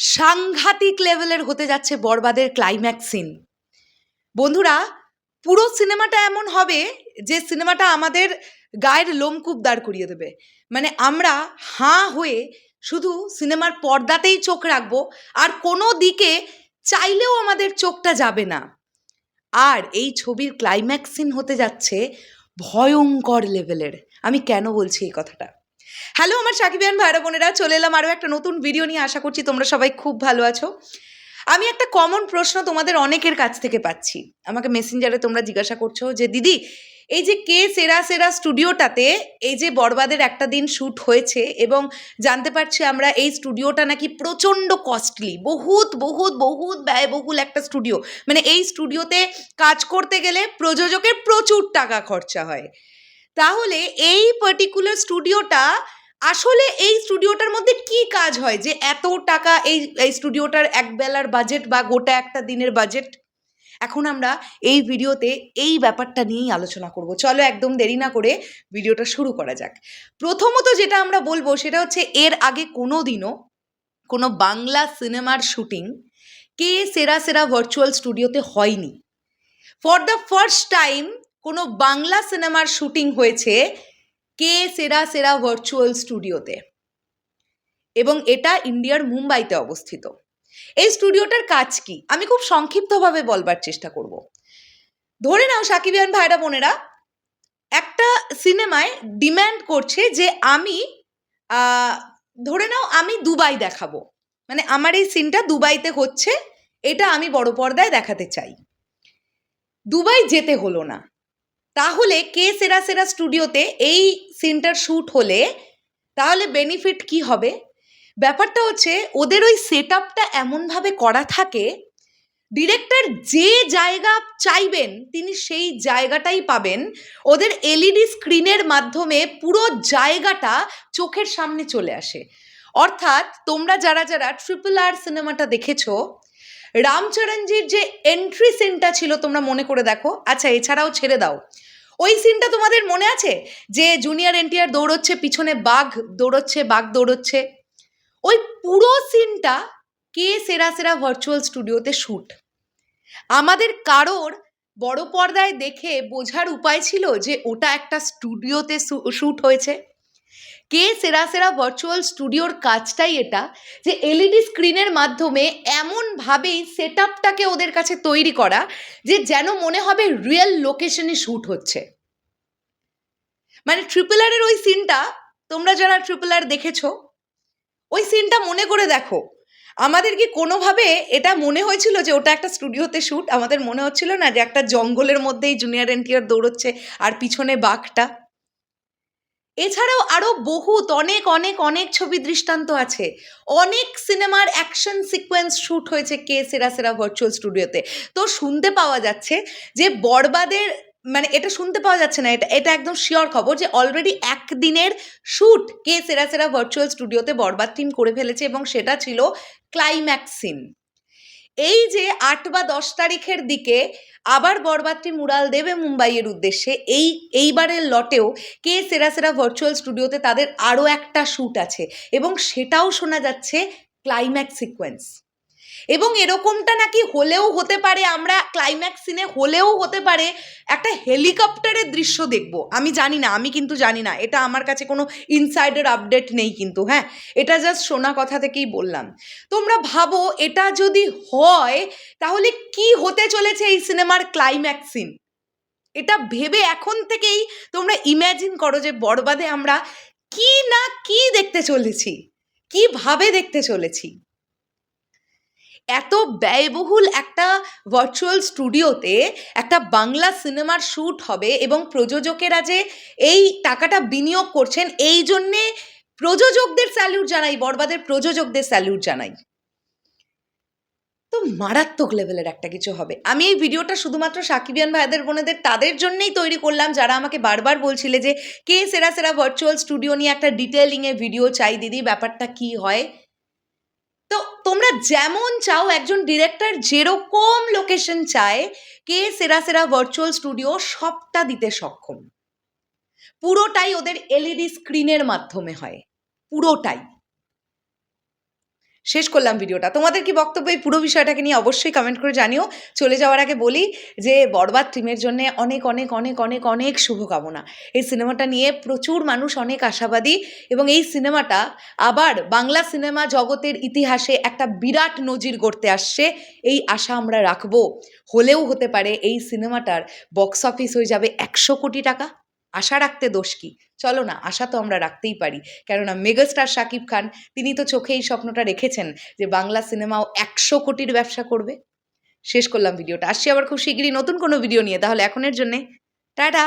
সাংঘাতিক লেভেলের হতে যাচ্ছে বরবাদের ক্লাইম্যাক্স সিন বন্ধুরা, পুরো সিনেমাটা এমন হবে যে সিনেমাটা আমাদের গায়ের লোমকূপ দাঁড় করিয়ে দেবে। মানে আমরা হাঁ হয়ে শুধু সিনেমার পর্দাতেই চোখ রাখব, আর কোনো দিকে চাইলেও আমাদের চোখটা যাবে না। আর এই ছবির ক্লাইম্যাক্স সিন হতে যাচ্ছে ভয়ঙ্কর লেভেলের আমি কেন বলছি এই কথাটা? হ্যালো আমার সাকিবিয়ান ভাইরা বোনেরা, চলে এলাম আরও একটা নতুন ভিডিও নিয়ে। আশা করছি তোমরা সবাই খুব ভালো আছো। আমি একটা কমন প্রশ্ন তোমাদের অনেকের কাছ থেকে পাচ্ছি। আমাকে মেসেঞ্জারে তোমরা জিজ্ঞাসা করছ যে, দিদি, এই যে কে সেরা সেরা স্টুডিওটাতে এই যে বরবাদের একটা দিন শ্যুট হয়েছে এবং জানতে পারছি আমরা এই স্টুডিওটা নাকি প্রচণ্ড কস্টলি বহুত বহুত বহুত ব্যয়বহুল একটা স্টুডিও মানে এই স্টুডিওতে কাজ করতে গেলে প্রযোজকের প্রচুর টাকা খরচা হয়। তাহলে এই পার্টিকুলার স্টুডিওটা আসলে এই স্টুডিওটার মধ্যে কি কাজ হয়? যে এত টাকা এই এই স্টুডিওটার এক বেলার বাজেট বা গোটা একটা দিনের বাজেট এখন আমরা এই ভিডিওতে এই ব্যাপারটা নিয়েই আলোচনা করব। চলো একদম দেরি না করে ভিডিওটা শুরু করা যাক। প্রথমত যেটা আমরা বলব সেটা হচ্ছে এর আগে কোনো দিনও কোনো বাংলা সিনেমার শুটিং কে সেরা সেরা ভার্চুয়াল স্টুডিওতে হয়নি। ফর দ্য ফার্স্ট টাইম কোনো বাংলা সিনেমার শুটিং হয়েছে কে সেরা সেরা ভার্চুয়াল স্টুডিওতে এবং এটা ইন্ডিয়ার মুম্বাইতে অবস্থিত। এই স্টুডিওটার কাজ কি? আমি খুব সংক্ষিপ্তভাবে বলবার চেষ্টা করব। ধরে নাও সাকিবিয়ান ভাইরা বোনেরা, একটা সিনেমায় ডিম্যান্ড করছে যে আমি ধরে নাও আমি দুবাই দেখাবো। মানে আমার এই সিনটা দুবাইতে হচ্ছে, এটা আমি বড় পর্দায় দেখাতে চাই। দুবাই যেতে হলো না। তাহলে কে সেরা সেরা স্টুডিওতে এই সিনটার শ্যুট হলে তাহলে বেনিফিট কি হবে? ব্যাপারটা হচ্ছে ওদের ওই সেট আপটা এমনভাবে করা থাকে, ডিরেক্টর যে জায়গা চাইবেন তিনি সেই জায়গাটাই পাবেন। ওদের এলইডি স্ক্রিনের মাধ্যমে পুরো জায়গাটা চোখের সামনে চলে আসে। অর্থাৎ তোমরা যারা যারা ট্রিপল আর সিনেমাটা দেখেছ রামচরণজির যে এন্ট্রি সিনটা ছিল, তোমরা মনে করে দেখো। আচ্ছা এছাড়াও ছেড়ে দাও। ওই সিনটা তোমাদের মনে আছে? যে জুনিয়র এনটিআর দৌড়চ্ছে, পিছনে বাঘ দৌড়চ্ছে বাঘ দৌড়চ্ছে। ওই পুরো সিনটা কে সেরা সেরা ভার্চুয়াল স্টুডিওতে শ্যুট আমাদের কারোর বড় পর্দায় দেখে বোঝার উপায় ছিল যে ওটা একটা স্টুডিওতে শ্যুট হয়েছে। কে সেরা সেরা ভার্চুয়াল স্টুডিওর কাজটাই এটা, যে এলইডি স্ক্রিনের মাধ্যমে এমনভাবেই সেট আপটাকে ওদের কাছে তৈরি করা, যে যেন মনে হবে রিয়েল লোকেশনে শ্যুট হচ্ছে। মানে ট্রিপল আরের ওই সিনটা তোমরা যারা ট্রিপল আর দেখেছ, ওই সিনটা মনে করে দেখো। আমাদের কি কোনোভাবে এটা মনে হয়েছিল যে ওটা একটা স্টুডিওতে শ্যুট আমাদের মনে হচ্ছিল না যে একটা জঙ্গলের মধ্যেই জুনিয়র এনটিআর দৌড়চ্ছে আর পিছনে বাঘটা। এছাড়াও আরও বহুত, অনেক অনেক অনেক ছবি দৃষ্টান্ত আছে। অনেক সিনেমার অ্যাকশন সিকোয়েন্স শ্যুট হয়েছে কে সেরা সেরা ভার্চুয়াল স্টুডিওতে তো। শুনতে পাওয়া যাচ্ছে যে বরবাদের মানে এটা শুনতে পাওয়া যাচ্ছে না, এটা এটা একদম শিওর খবর যে অলরেডি একদিনের শ্যুট কে সেরা সেরা ভার্চুয়াল স্টুডিওতে বরবাদ টিম করে ফেলেছে এবং সেটা ছিল ক্লাইম্যাক্স সিন এই যে আট বা দশ তারিখের দিকে আবার বরবাদটি মুরাল দেবে মুম্বাইয়ের উদ্দেশ্যে, এই, এইবারের লটেও কে সেরা সেরা ভার্চুয়াল স্টুডিওতে তাদের আরও একটা শ্যুট আছে এবং সেটাও শোনা যাচ্ছে ক্লাইম্যাক্স সিকোয়েন্স এবং এরকমটা নাকি হলেও হতে পারে, আমরা ক্লাইম্যাক্স সিনে হলেও হতে পারে, একটা হেলিকপ্টারের দৃশ্য দেখব। আমি জানি না, আমি কিন্তু জানি না, এটা আমার কাছে কোনো ইনসাইডার আপডেট নেই কিন্তু হ্যাঁ? এটা জাস্ট শোনা কথা থেকেই বললাম। তোমরা ভাবো, এটা যদি হয়, তাহলে কি হতে চলেছে এই সিনেমার ক্লাইম্যাক্স সিন এটা ভেবে এখন থেকেই তোমরা ইম্যাজিন করো যে বরবাদে আমরা কি না কি দেখতে চলেছি কীভাবে দেখতে চলেছি। এত ব্যয়বহুল একটা ভার্চুয়াল স্টুডিওতে একটা বাংলা সিনেমার শ্যুট হবে এবং প্রযোজকেরা যে এই টাকাটা বিনিয়োগ করছেন, এই জন্যে প্রযোজকদের স্যালিউট জানাই বরবাদের প্রযোজকদের স্যালিউট জানাই। তো মারাত্মক লেভেলের একটা কিছু হবে। আমি এই ভিডিওটা শুধুমাত্র সাকিবিয়ান ভাইদের বোনেদের তাদের জন্যেই তৈরি করলাম, যারা আমাকে বারবার বলছিলে যে, কে সেরা সেরা ভার্চুয়াল স্টুডিও নিয়ে একটা ডিটেলিংয়ে ভিডিও চাই দিদি, ব্যাপারটা কি হয়? তো তোমরা যেমন চাও একজন ডিরেক্টর যেরকম লোকেশন চায়, কে সেরা সেরা ভার্চুয়াল স্টুডিও সবটা দিতে সক্ষম। পুরোটাই ওদের এলইডি স্ক্রিনের মাধ্যমে হয়। পুরোটাই। শেষ করলাম ভিডিওটা। তোমাদের কি বক্তব্য এই পুরো বিষয়টাকে নিয়ে অবশ্যই কমেন্ট করে জানিও। চলে যাওয়ার আগে বলি যে বরবাদ টিমের জন্য অনেক অনেক অনেক অনেক অনেক শুভকামনা। এই সিনেমাটা নিয়ে প্রচুর মানুষ অনেক আশাবাদী এবং এই সিনেমাটা আবার বাংলা সিনেমা জগতের ইতিহাসে একটা বিরাট নজির গড়তে আসছে। এই আশা আমরা রাখব। হলেও হতে পারে এই সিনেমাটার বক্স অফিস হয়ে যাবে একশো কোটি টাকা। আশা রাখতে দোষ কি? চলো না, আশা তো আমরা রাখতেই পারি। কেননা মেগাস্টার শাকিব খান, তিনি তো চোখে এই স্বপ্নটা রেখেছেন যে বাংলা সিনেমাও একশো কোটির ব্যবসা করবে। শেষ করলাম ভিডিওটা। আসছি আবার খুব শিগগিরই নতুন কোনো ভিডিও নিয়ে। তাহলে এখনের জন্যে টাটা!